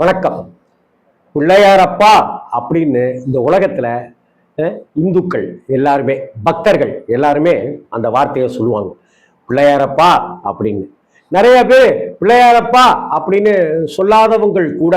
வணக்கம். பிள்ளையாரப்பா அப்படின்னு இந்த உலகத்தில் இந்துக்கள் எல்லாருமே பக்தர்கள் எல்லாருமே அந்த வார்த்தையை சொல்லுவாங்க. பிள்ளையாரப்பா அப்படின்னு. நிறைய பேர் பிள்ளையாரப்பா அப்படின்னு சொல்லாதவங்கள் கூட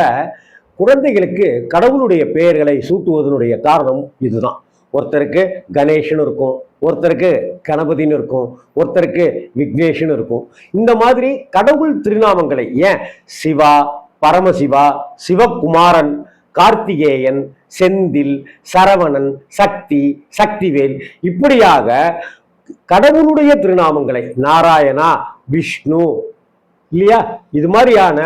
குழந்தைகளுக்கு கடவுளுடைய பெயர்களை சூட்டுவதனுடைய காரணம் இதுதான். ஒருத்தருக்கு கணேஷன் இருக்கும் ஒருத்தருக்கு கணபதினு இருக்கும் ஒருத்தருக்கு விக்னேஷன் இருக்கும். இந்த மாதிரி கடவுள் திருநாமங்களை ஏன்? சிவா பரமசிவா சிவகுமாரன் கார்த்திகேயன் செந்தில் சரவணன் சக்தி சக்திவேல். இப்படியாக கடவுளுடைய திருநாமங்களை நாராயணா விஷ்ணு இல்லையா? இது மாதிரியான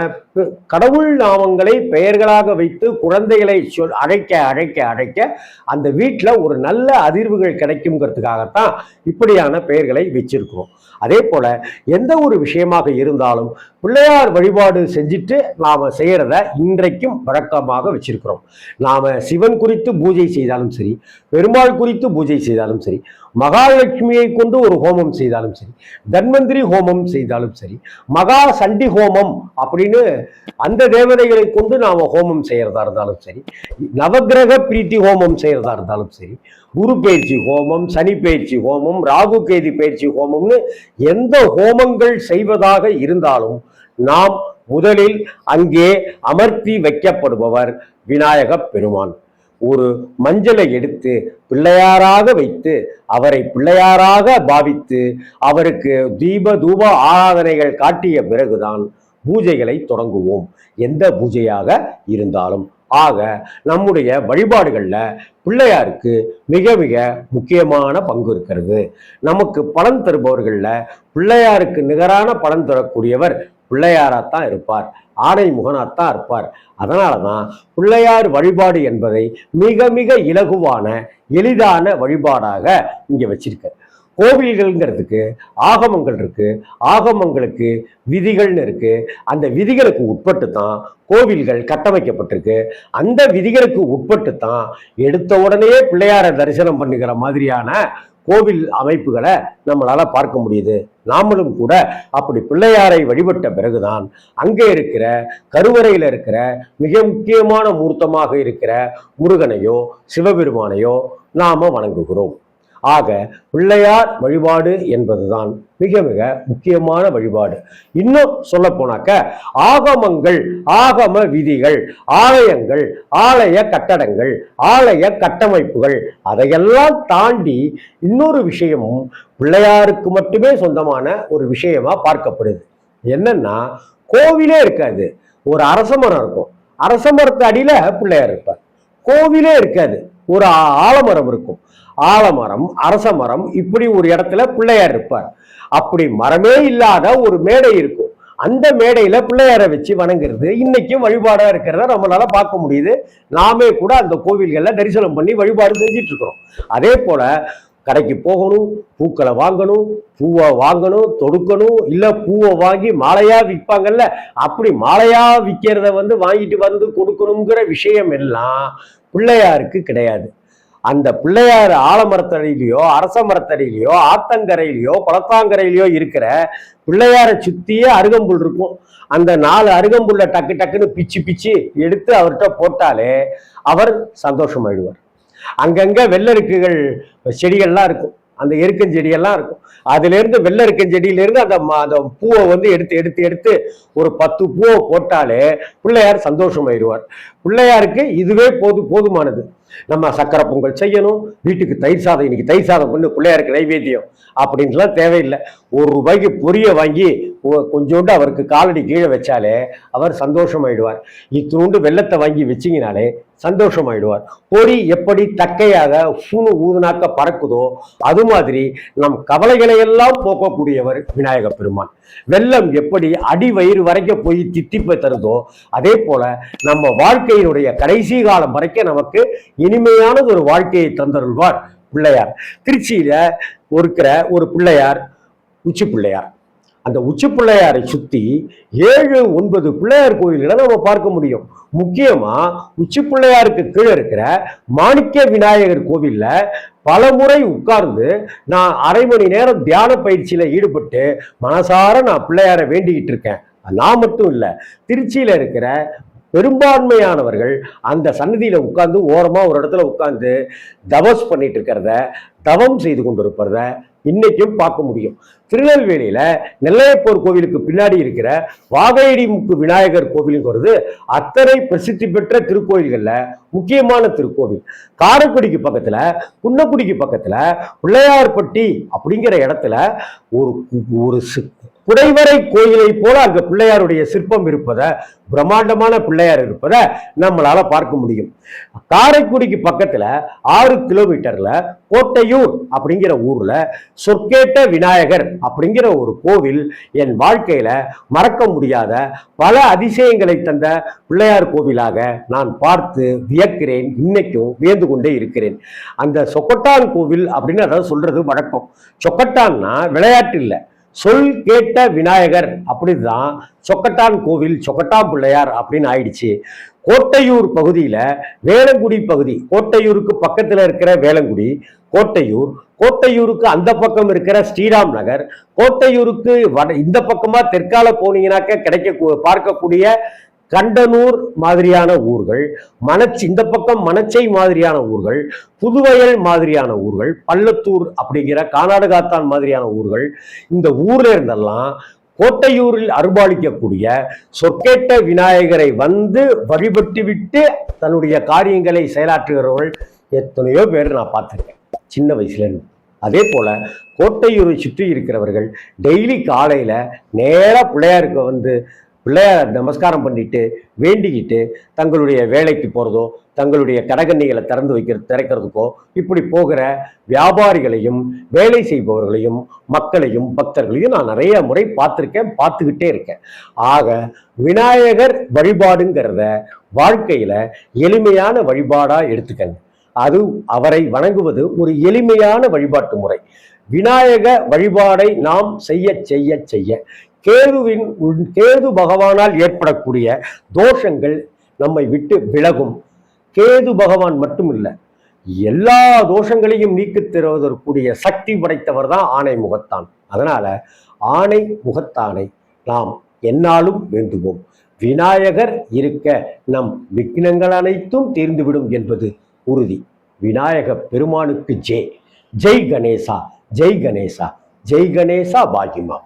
கடவுள் நாமங்களை பெயர்களாக வைத்து குழந்தைகளை சொல் அழைக்க அழைக்க அழைக்க அந்த வீட்டில் ஒரு நல்ல அதிர்வுகள் கிடைக்குங்கிறதுக்காகத்தான் இப்படியான பெயர்களை வச்சிருக்கிறோம். அதே போல் எந்த ஒரு விஷயமாக இருந்தாலும் பிள்ளையார் வழிபாடு செஞ்சுட்டு நாம் செய்கிறத இன்றைக்கும் வழக்கமாக வச்சிருக்கிறோம். நாம் சிவன் குறித்து பூஜை செய்தாலும் சரி பெருமாள் குறித்து பூஜை செய்தாலும் சரி மகாலட்சுமியை கொண்டு ஒரு ஹோமம் செய்தாலும் சரி தன்வந்திரி ஹோமம் செய்தாலும் சரி மகா சண்டி ஹோமம் அப்படின்னு அந்த தேவதைகளை கொண்டு நாம் ஹோமம் செய்யறதா இருந்தாலும் சரி நவக்கிரக பிரீத்தி ஹோமம் செய்யறதா இருந்தாலும் சரி குரு பயிற்சி ஹோமம் சனி பயிற்சி ஹோமம் ராகு கேதி பயிற்சி ஹோமம்னு எந்த ஹோமங்கள் செய்வதாக இருந்தாலும் நாம் முதலில் அங்கே அமர்த்தி வைக்கப்படுபவர் விநாயகப் பெருமான். ஒரு மஞ்சளை எடுத்து பிள்ளையாராக வைத்து அவரை பிள்ளையாராக பாவித்து அவருக்கு தீப தூப ஆராதனைகள் காட்டிய பிறகுதான் பூஜைகளை தொடங்குவோம். எந்த பூஜையாக இருந்தாலும். ஆக நம்முடைய வழிபாடுகளில் பிள்ளையாருக்கு மிக மிக முக்கியமான பங்கு இருக்கிறது. நமக்கு பலன் தருபவர்களில் பிள்ளையாருக்கு நிகரான பலன் தரக்கூடியவர் பிள்ளையாராகத்தான் இருப்பார். ஆடை முகனாத்தான் இருப்பார். அதனால தான் பிள்ளையார் வழிபாடு என்பதை மிக மிக இலகுவான எளிதான வழிபாடாக இங்கே வச்சிருக்க கோவில்கள்ங்கிறதுக்கு ஆகமங்கள் இருக்கு. ஆகமங்களுக்கு விதிகள்னு இருக்கு. அந்த விதிகளுக்கு உட்பட்டு தான் கோவில்கள் கட்டமைக்கப்பட்டிருக்கு. அந்த விதிகளுக்கு உட்பட்டு தான் எடுத்த உடனே பிள்ளையாரை தரிசனம் பண்ணுகிற மாதிரியான கோவில் அமைப்புகளை நம்மளால் பார்க்க முடியுது. நாமளும் கூட அப்படி பிள்ளையாரை வழிபட்ட பிறகுதான் அங்கே இருக்கிற கருவறையில் இருக்கிற மிக முக்கியமான மூர்த்தமாக இருக்கிற முருகனையோ சிவபெருமானையோ நாம வணங்குகிறோம். ஆக பிள்ளையார் வழிபாடு என்பதுதான். மிக மிக முக்கியமான வழிபாடு. இன்னும் சொல்ல போனாக்க ஆகமங்கள் ஆகம விதிகள் ஆலயங்கள் ஆலய கட்டடங்கள் ஆலய கட்டமைப்புகள் அதையெல்லாம் தாண்டி இன்னொரு விஷயமும் பிள்ளையாருக்கு மட்டுமே சொந்தமான ஒரு விஷயமா பார்க்கப்படுது. என்னன்னா கோவிலே இருக்காது. ஒரு அரச மரம் இருக்கும். அரச மரத்து அடியில பிள்ளையார் இருப்பார். கோவிலே இருக்காது. ஒரு ஆலமரம் இருக்கும். ஆலமரம் அரச மரம் இப்படி ஒரு இடத்துல பிள்ளையார் இருப்பார். அப்படி மரமே இல்லாத ஒரு மேடை இருக்கும். அந்த மேடையில பிள்ளையாரை வச்சு வணங்குறது இன்னைக்கும் வழிபாடா இருக்கிறத நம்மளால பார்க்க முடியுது. நாமே கூட அந்த கோவில்கள்ல தரிசனம் பண்ணி வழிபாடு செஞ்சிட்டு இருக்கிறோம். அதே போல கடைக்கு போகணும் பூக்களை வாங்கணும் பூவை வாங்கணும் தொடுக்கணும் இல்லை பூவை வாங்கி மாலையா விற்பாங்கல்ல அப்படி மாலையா விற்கிறத வந்து வாங்கிட்டு வந்து கொடுக்கணுங்கிற விஷயம் எல்லாம் பிள்ளையாருக்கு கிடையாது. அந்த பிள்ளையார் ஆலமரத்தடியிலையோ அரச மரத்தடியிலையோ ஆத்தங்கரையிலையோ குளத்தாங்கரையிலையோ இருக்கிற பிள்ளையாரை சுத்தியே அருகம்புல் இருக்கும். அந்த நாலு அருகம்புல்ல டக்கு டக்குன்னு பிச்சு பிச்சு எடுத்து அவர்கிட்ட போட்டாலே அவர் சந்தோஷமாயிடுவார். அங்கங்க வெள்ளருக்குகள் செடிகள்லாம் இருக்கும். அந்த எருக்கஞ்செடியெல்லாம் இருக்கும். அதுல இருந்து வெள்ளை இருந்து அந்த ம- அந்த பூவை வந்து எடுத்து எடுத்து எடுத்து ஒரு பத்து பூவை போட்டாலே பிள்ளையார் சந்தோஷமாயிடுவார். பிள்ளையாருக்கு இதுவே போது போதுமானது. நம்ம சக்கரை பொங்கல் செய்யணும். வீட்டுக்கு தயிர் சாதம் இன்னைக்கு தயிர் சாதம் கொண்டு பிள்ளையாருக்கு நைவேத்தியம் அப்படின்லாம் தேவையில்லை. ஒரு ரூபாய்க்கு பொரிய வாங்கி கொஞ்சோண்டு அவருக்கு காலடி கீழே வச்சாலே அவர் சந்தோஷமாயிடுவார். இத்தூண்டு வெள்ளத்தை வாங்கி வச்சிங்கனாலே சந்தோஷமாயிடுவார். பொறி எப்படி தக்கையாக ஃபூனு ஊதுனாக்க பறக்குதோ அது மாதிரி நம் கவலைகளை எல்லாம் போக்கக்கூடியவர் விநாயக பெருமான். வெள்ளம் எப்படி அடி வயிறு வரைக்கும் போய் தித்திப்பை தருதோ அதே போல நம்ம வாழ்க்கையினுடைய கடைசி காலம் வரைக்கும் நமக்கு இனிமையானது ஒரு வாழ்க்கையை தந்தருள்வார் பிள்ளையார். திருச்சியில இருக்கிற ஒரு பிள்ளையார் உச்சி பிள்ளையார். அந்த உச்சி பிள்ளையாரை சுத்தி ஏழு ஒன்பது பிள்ளையார் கோயில்களை நம்ம பார்க்க முடியும். முக்கியமா உச்சி பிள்ளையாருக்கு கீழே இருக்கிற மாணிக்க விநாயகர் கோவில்ல பல முறை உட்கார்ந்து நான் அரை மணி நேரம் தியான பயிற்சியில ஈடுபட்டு மனசார நான் பிள்ளையாரை வேண்டிக்கிட்டு இருக்கேன். நான் மட்டும் இல்லை திருச்சியில இருக்கிற பெரும்பான்மையானவர்கள் அந்த சன்னதியில் உட்கார்ந்து ஓரமாக ஒரு இடத்துல உட்கார்ந்து தபஸ் பண்ணிட்டு இருக்கிறத தவம் செய்து கொண்டிருப்பத இன்னைக்கும் பார்க்க முடியும். திருநெல்வேலியில் நெல்லையப்போர் கோவிலுக்கு பின்னாடி இருக்கிற வாகையடி முக்கு விநாயகர் கோவிலுங்கிறது அத்தனை பிரசித்தி பெற்ற திருக்கோவில்களில் முக்கியமான திருக்கோவில். காரைக்குடிக்கு பக்கத்தில் குன்னக்குடிக்கு பக்கத்தில் பிள்ளையார்பட்டி அப்படிங்கிற இடத்துல ஒரு ஒரு குடைவரை கோயிலை போல அங்க பிள்ளையாருடைய சிற்பம் இருப்பத பிரம்மாண்டமான பிள்ளையார் இருப்பத நம்மளால பார்க்க முடியும். காரைக்குடிக்கு பக்கத்துல ஆறு கிலோமீட்டர்ல கோட்டையூர் அப்படிங்கிற ஊர்ல சொற்கேட்ட விநாயகர் அப்படிங்கிற ஒரு கோவில் என் வாழ்க்கையில மறக்க முடியாத பல அதிசயங்களை தந்த பிள்ளையார் கோவிலாக நான் பார்த்து வியக்கிறேன் இன்னைக்கும் வியந்து கொண்டே இருக்கிறேன். அந்த சொக்கட்டான் கோவில் அப்படின்னு அதாவது சொல்றது வழக்கம். சொக்கட்டான்னா விளையாட்டு இல்லை. சொல் கேட்ட விநாயகர். அப்படிதான் சொக்கட்டான் கோவில் சொக்கட்டான் பிள்ளையார் அப்படின்னு ஆயிடுச்சு. கோட்டையூர் பகுதியில் வேளங்குடி பகுதி கோட்டையூருக்கு பக்கத்தில் இருக்கிற வேளங்குடி கோட்டையூர் கோட்டையூருக்கு அந்த பக்கம் இருக்கிற ஸ்ரீராம் நகர் கோட்டையூருக்கு வட இந்த பக்கமாக தெற்கால போனீங்கன்னாக்க கிடைக்க பார்க்கக்கூடிய கண்டனூர் மாதிரியான ஊர்கள் மனச்சி இந்த பக்கம் மனச்சை மாதிரியான ஊர்கள் புதுவயல் மாதிரியான ஊர்கள் பள்ளத்தூர் அப்படிங்கிற கானாடுகாத்தான் மாதிரியான ஊர்கள் இந்த ஊர்ல இருந்தெல்லாம் கோட்டையூரில் அருபாளிக்கக்கூடிய சொற்கேட்ட விநாயகரை வந்து வழிபட்டு விட்டு தன்னுடைய காரியங்களை செயலாற்றுகிறவர்கள் எத்தனையோ பேர் நான் பார்த்துருக்கேன். சின்ன வயசுலேருந்து அதே போல கோட்டையூரை சுற்றி இருக்கிறவர்கள் டெய்லி காலையில் நேராக பிள்ளையாருக்கு வந்து பிள்ளையார் நமஸ்காரம் பண்ணிட்டு வேண்டிக்கிட்டு தங்களுடைய வேலைக்கு போகிறதோ தங்களுடைய கடகண்ணிகளை திறந்து வைக்கிறது திறக்கிறதுக்கோ இப்படி போகிற வியாபாரிகளையும் வேலை செய்பவர்களையும் மக்களையும் பக்தர்களையும் நான் நிறைய முறை பார்த்துருக்கேன் பார்த்துக்கிட்டே இருக்கேன். ஆக விநாயகர் வழிபாடுங்கிறத வாழ்க்கையில் எளிமையான வழிபாடாக எடுத்துக்கங்க. அது அவரை வணங்குவது ஒரு எளிமையான வழிபாட்டு முறை. விநாயக வழிபாடை நாம் செய்ய செய்ய செய்ய கேதுவின் கேது பகவானால் ஏற்படக்கூடிய தோஷங்கள் நம்மை விட்டு விலகும். கேது பகவான் மட்டும் இல்லை எல்லா தோஷங்களையும் நீக்கி தருவதற்குரிய சக்தி படைத்தவர் தான் ஆணை முகத்தான். அதனால ஆணை முகத்தானை நாம் என்னாலும் வேண்டுவோம். விநாயகர் இருக்க நம் விக்னங்கள் அனைத்தும் தீர்ந்துவிடும் என்பது உறுதி. விநாயக பெருமானுக்கு ஜெய் ஜெய் கணேசா ஜெய் கணேசா ஜெய் கணேசா பாகிமா.